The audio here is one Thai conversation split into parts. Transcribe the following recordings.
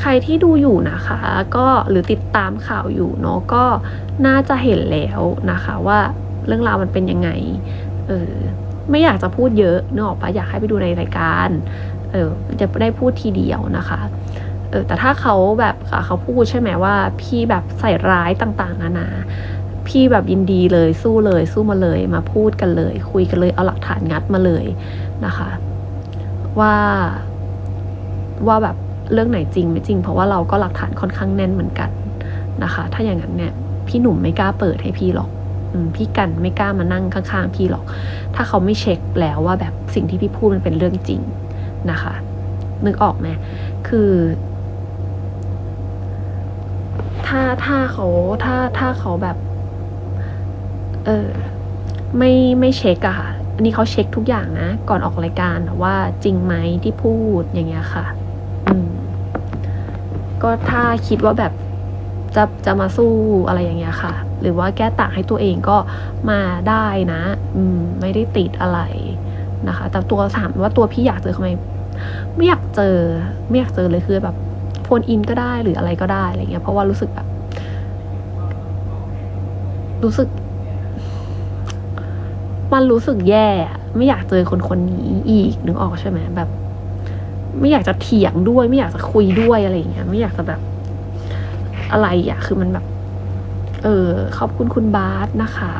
ใครที่ดูอยู่นะคะ ก็หรือติดตามข่าวอยู่เนาะก็น่าจะเห็นแล้วนะคะว่าเรื่องราวมันเป็นยังไงเออไม่อยากจะพูดเยอะเนออกปะอยากให้ไปดูในรายการเออจะได้พูดทีเดียวนะคะเออแต่ถ้าเขาแบบเขาพูดใช่ไหมว่า พี่แบบใส่ร้ายต่างๆ นานาพี่แบบยินดีเลยสู้เลยสู้มาเลยมาพูดกันเลย คุยกันเลยเอาหลักฐานงัดมาเลยนะคะ ว่าว่าแบบ เรื่องไหนจริงไม่จริง เพราะว่าเราก็หลักฐานค่อนข้างแน่นเหมือนกันนะคะ ถ้าอย่างนั้นเนี่ยพี่หนุ่มไม่กล้าเปิดให้พี่หรอกพี่กันไม่กล้ามานั่งข้างๆพี่หรอก ถ้าเขาไม่เช็คแล้วว่าแบบสิ่งที่พี่พูดมันเป็นเรื่องจริงนะคะ นึกออกไหมคือ ถ้าถ้าเขาถ้าถ้าเขาแบบ เออไม่ไม่เช็คอะค่ะอันนี้เขาเช็คทุกอย่างนะ ก่อนออกรายการว่าจริงไหมที่พูดอย่างเงี้ยค่ะ ก็ถ้าคิดว่าแบบจะจะมาสู้อะไรอย่างเงี้ยค่ะ หรือว่าแก้ต่างให้ตัวเองก็มาได้นะอืมไม่ได้ติดอะไรนะคะ แต่ตัวถามว่าตัวพี่อยากเจอเขาไมไม่อยากเจอไม่อยากเจอเลยคือแบบโฟนอินก็ได้หรืออะไรก็ได้อะไรเงี้ยเพราะว่ารู้สึกแบบ รู้สึก มันรู้สึกแย่ ไม่อยากเจอคนคนนี้อีกนึกออกใช่ไหมแบบ ไม่อยากจะเถียงด้วย ไม่อยากจะคุยด้วยอะไรเงี้ยไม่อยากจะแบบอะไรอะ คือมันแบบ เออขอบคุณคุณบาสนะคะ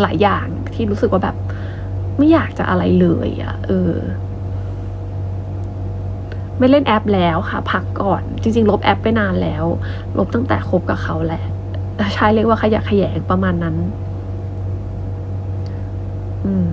หลายอย่างที่รู้สึกว่าแบบ ไม่อยากจะอะไรเลยอะ เออ ไม่เล่นแอปแล้วค่ะ พักก่อน จริง ๆ ลบแอปไปนานแล้ว ลบตั้งแต่คบกับเขาแหละใช้เรียกว่าขยะแขยงประมาณนั้น อืม